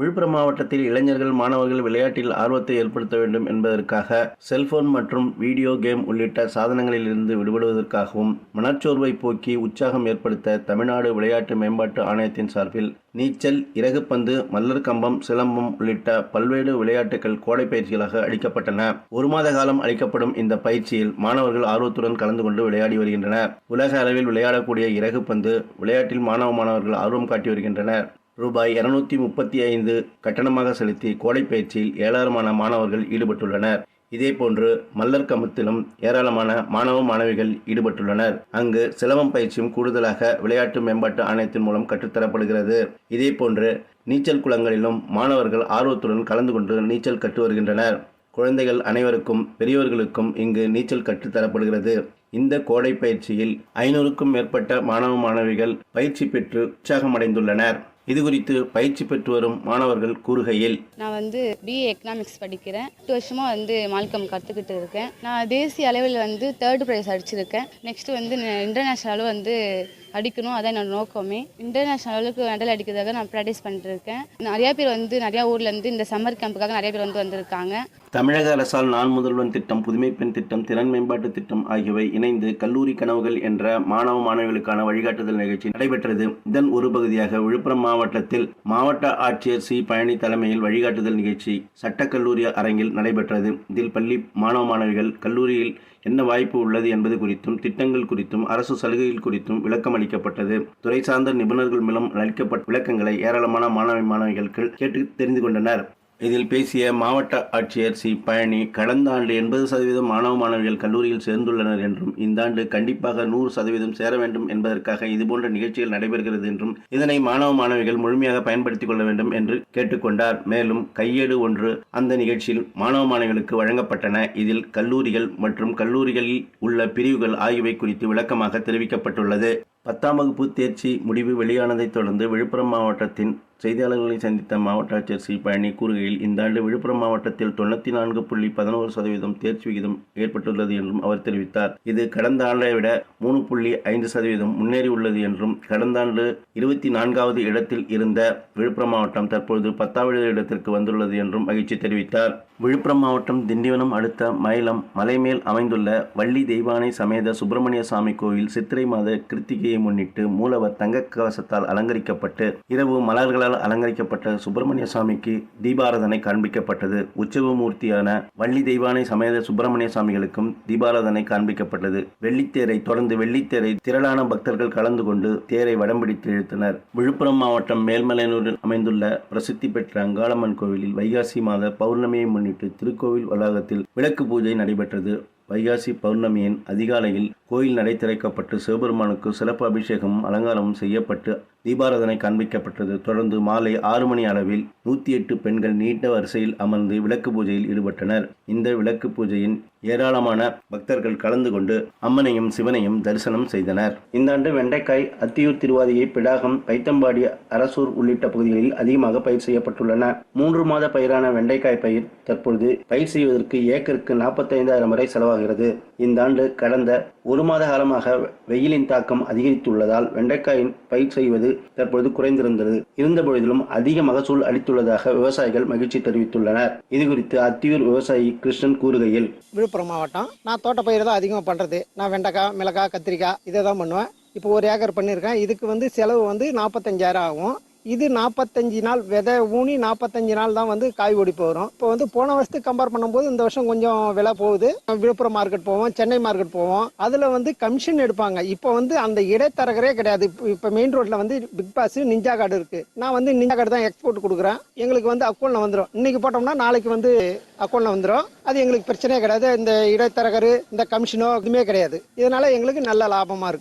விழுப்புரம் மாவட்டத்தில் இளைஞர்கள் மாணவர்கள் விளையாட்டில் ஆர்வத்தை ஏற்படுத்த வேண்டும் என்பதற்காக செல்போன் மற்றும் வீடியோ கேம் உள்ளிட்ட சாதனங்களிலிருந்து விடுபடுவதற்காகவும் மனச்சோர்வை போக்கி உற்சாகம் ஏற்படுத்த தமிழ்நாடு விளையாட்டு மேம்பாட்டு ஆணையத்தின் சார்பில் நீச்சல் இறகுப்பந்து மல்லர் கம்பம் சிலம்பம் உள்ளிட்ட பல்வேறு விளையாட்டுகள் கோடை பயிற்சிகளாக அளிக்கப்பட்டன. ஒரு மாத காலம் அளிக்கப்படும் இந்த பயிற்சியில் மாணவர்கள் ஆர்வத்துடன் கலந்து கொண்டு விளையாடி வருகின்றனர். உலக அளவில் விளையாடக்கூடிய இறகுப்பந்து விளையாட்டில் மாணவ மாணவர்கள் ஆர்வம் காட்டி வருகின்றனர். ரூபாய் இருநூத்தி முப்பத்தி ஐந்து கட்டணமாக செலுத்தி கோடை பயிற்சியில் ஏராளமான மாணவர்கள் ஈடுபட்டுள்ளனர். இதேபோன்று மல்லர் கமத்திலும் ஏராளமான மாணவ மாணவிகள் ஈடுபட்டுள்ளனர். அங்கு சிலம்பம் பயிற்சியும் கூடுதலாக விளையாட்டு மேம்பாட்டு ஆணையத்தின் மூலம் கற்றுத்தரப்படுகிறது. இதேபோன்று நீச்சல் குளங்களிலும் மாணவர்கள் ஆர்வத்துடன் கலந்து கொண்டு நீச்சல் கற்று வருகின்றனர். குழந்தைகள் அனைவருக்கும் பெரியவர்களுக்கும் இங்கு நீச்சல் கற்றுத்தரப்படுகிறது. இந்த கோடை பயிற்சியில் ஐநூறுக்கும் மேற்பட்ட மாணவ மாணவிகள் பயிற்சி பெற்று உற்சாகமடைந்துள்ளனர். இது குறித்து பயிற்சி பெற்று வரும் மாணவர்கள் கூறுகையில் நான் வந்து பிஏ எக்கனாமிக்ஸ் படிக்கிறேன். எட்டு வருஷமாக வந்து மால்கம் கற்றுக்கிட்டு இருக்கேன். நான் தேசிய அளவில் வந்து தேர்ட் ப்ரைஸ் அடிச்சிருக்கேன். நெக்ஸ்ட் வந்து இன்டர்நேஷ்னல் அளவு வந்து அடிக்கணும் அதான் என்னோட நோக்கமே. இன்டர்நேஷ்னல் அளவுக்கு மெடல் அடிக்கிறதாக நான் ப்ராக்டிஸ் பண்ணிருக்கேன் நிறையா பேர் வந்து நிறையா ஊர்லேருந்து இந்த சம்மர் கேம்புக்காக நிறைய பேர் வந்து வந்திருக்காங்க. தமிழக அரசால் நான் முதல்வன் திட்டம் புதுமை பெண் திட்டம் திறன் மேம்பாட்டு திட்டம் ஆகியவை இணைந்து கல்லூரி கனவுகள் என்ற மாணவ மாணவிகளுக்கான வழிகாட்டுதல் நிகழ்ச்சி நடைபெற்றது. இதன் ஒரு பகுதியாக விழுப்புரம் மாவட்டத்தில் மாவட்ட ஆட்சியர் சி பழனி தலைமையில் வழிகாட்டுதல் நிகழ்ச்சி சட்டக்கல்லூரி அரங்கில் நடைபெற்றது. இதில் பள்ளி மாணவ மாணவிகள் கல்லூரியில் என்ன வாய்ப்பு உள்ளது என்பது குறித்தும் திட்டங்கள் குறித்தும் அரசு சலுகைகள் குறித்தும் விளக்கம் அளிக்கப்பட்டது துறை சார்ந்த நிபுணர்கள் மூலம் அளிக்கப்பட்ட விளக்கங்களை ஏராளமான மாணவ மாணவிகள் கேட்டு தெரிந்து கொண்டனர். இதில் பேசிய மாவட்ட ஆட்சியர் சி. பழனி கடந்த ஆண்டு எண்பது சதவீதம் மாணவ மாணவிகள் கல்லூரியில் சேர்ந்துள்ளனர் என்றும் இந்த ஆண்டு கண்டிப்பாக நூறு சதவீதம் சேர வேண்டும் என்பதற்காக இதுபோன்ற நிகழ்ச்சிகள் நடைபெறுகிறது என்றும் இதனை மாணவ மாணவிகள் முழுமையாக பயன்படுத்திக் கொள்ள வேண்டும் என்று கேட்டுக்கொண்டார் மேலும் கையேடு ஒன்று அந்த நிகழ்ச்சியில் மாணவ மாணவிகளுக்கு வழங்கப்பட்டன. இதில் கல்லூரிகள் மற்றும் கல்லூரிகளில் உள்ள பிரிவுகள் ஆகியவை குறித்து விளக்கமாக தெரிவிக்கப்பட்டுள்ளது. பத்தாம் வகுப்பு தேர்ச்சி முடிவு வெளியானதைத் தொடர்ந்து விழுப்புரம் மாவட்டத்தின் செய்தியாளர்களை சந்தித்த மாவட்ட ஆட்சியர் சி. பழனி கூறுகையில் இந்த ஆண்டு விழுப்புரம் மாவட்டத்தில் தொண்ணூற்றி நான்கு புள்ளி பதினோரு சதவீதம் தேர்ச்சி விகிதம் ஏற்பட்டுள்ளது என்றும் அவர் தெரிவித்தார். இது கடந்த ஆண்டை விட மூணு புள்ளி ஐந்து சதவீதம் முன்னேறியுள்ளது என்றும் கடந்த ஆண்டு இருபத்தி நான்காவது இடத்தில் இருந்த விழுப்புரம் மாவட்டம் தற்பொழுது பத்தாவது இடத்திற்கு வந்துள்ளது என்றும் மகிழ்ச்சி தெரிவித்தார். விழுப்புரம் மாவட்டம் திண்டிவனம் அடுத்த மயிலம் மலைமேல் அமைந்துள்ள வள்ளி தெய்வானை சமேத சுப்பிரமணிய சாமி கோவில் சித்திரை மாத கிருத்திகையை முன்னிட்டு மூலவர் தங்க கவசத்தால் அலங்கரிக்கப்பட்டு இரவு மலர்களால் அலங்கரிக்கப்பட்ட சுப்பிரமணிய சாமிக்கு தீபாராதனை காண்பிக்கப்பட்டது. உற்சவ மூர்த்தியான வள்ளி தெய்வானை சமேத சுப்பிரமணிய சுவாமிகளுக்கும் தீபாராதனை காண்பிக்கப்பட்டது. வெள்ளித்தேரை தொடர்ந்து வெள்ளித்தேரை திரளான பக்தர்கள் கலந்து கொண்டு தேரை வடம்பிடித்து இழுத்தனர். விழுப்புரம் மாவட்டம் மேல்மலையனூரில் அமைந்துள்ள பிரசித்தி பெற்ற அங்காளம்மன் கோவிலில் வைகாசி மாத பௌர்ணமியை முன்னிட்டு திருக்கோவில் வளாகத்தில் விளக்கு பூஜை நடைபெற்றது. வைகாசி பௌர்ணமியின் அதிகாலையில் கோயில் நடை திறக்கப்பட்டு சிவபெருமானுக்கு சிறப்பு அபிஷேகமும் அலங்காரமும் செய்யப்பட்டு தீபாராதனை காண்பிக்கப்பட்டது. தொடர்ந்து மாலை ஆறு மணி அளவில் நூற்றி எட்டு பெண்கள் நீண்ட வரிசையில் அமர்ந்து விளக்கு பூஜையில் ஈடுபட்டனர். இந்த விளக்கு பூஜையின் ஏராளமான பக்தர்கள் கலந்து கொண்டு அம்மனையும் சிவனையும் தரிசனம் செய்தனர். இந்த ஆண்டு வெண்டைக்காய் அத்தியூர் திருவாதியை பிடாகம் பைத்தம்பாடி அரசூர் உள்ளிட்ட பகுதிகளில் அதிகமாக பயிர் செய்யப்பட்டுள்ளன. மூன்று மாத பயிரான வெண்டைக்காய் பயிர் தற்பொழுது பயிர் செய்வதற்கு ஏக்கருக்கு நாற்பத்தைந்தாயிரம் வரை உருவாகிறது. இந்த ஆண்டு கடந்த ஒரு மாத காலமாக வெயிலின் தாக்கம் அதிகரித்துள்ளதால் வெண்டைக்காயின் பயிர் செய்வது தற்பொழுது குறைந்திருந்தது. இருந்த பொழுதிலும் அதிக மகசூல் அளித்துள்ளதாக விவசாயிகள் மகிழ்ச்சி தெரிவித்துள்ளனர். இது குறித்து அத்தியூர் விவசாயி கிருஷ்ணன் கூறுகையில் விழுப்புரம் மாவட்டம் நான் தோட்டப்பயிர் தான் அதிகமாக பண்றது. நான் வெண்டைக்காய் மிளகாய் கத்திரிக்காய் இதை தான் பண்ணுவேன். இப்போ ஒரு ஏக்கர் பண்ணியிருக்கேன். இதுக்கு வந்து செலவு வந்து நாற்பத்தஞ்சாயிரம் ஆகும். இது நாற்பத்தஞ்சு நாள் விதை ஊனி நாற்பத்தஞ்சு நாள் தான் வந்து காய் ஒடிப்பு வரும் இப்போ வந்து போன வருஷத்துக்கு கம்பேர் பண்ணும்போது இந்த வருஷம் கொஞ்சம் விலை போகுது. விழுப்புரம் மார்க்கெட் போவோம் சென்னை மார்க்கெட் போவோம். அதில் வந்து கமிஷன் எடுப்பாங்க. இப்போ வந்து அந்த இடைத்தரகரே கிடையாது. இப்போ மெயின் ரோட்டில் வந்து பிக் பாஸ் நிஞ்சா கார்டு இருக்கு. நான் வந்து நிஞ்சா கார்டு தான் எக்ஸ்போர்ட் கொடுக்குறேன். எங்களுக்கு வந்து அக்கௌண்ட்டில் வந்துடும் இன்னைக்கு போட்டோம்னா நாளைக்கு வந்து அக்கௌண்ட்டில் வந்துடும் அது எங்களுக்கு பிரச்சனையே கிடையாது. இந்த இடைத்தரகர் இந்த கமிஷனோ எதுவுமே கிடையாது. இதனால எங்களுக்கு நல்ல லாபமாக இருக்கு.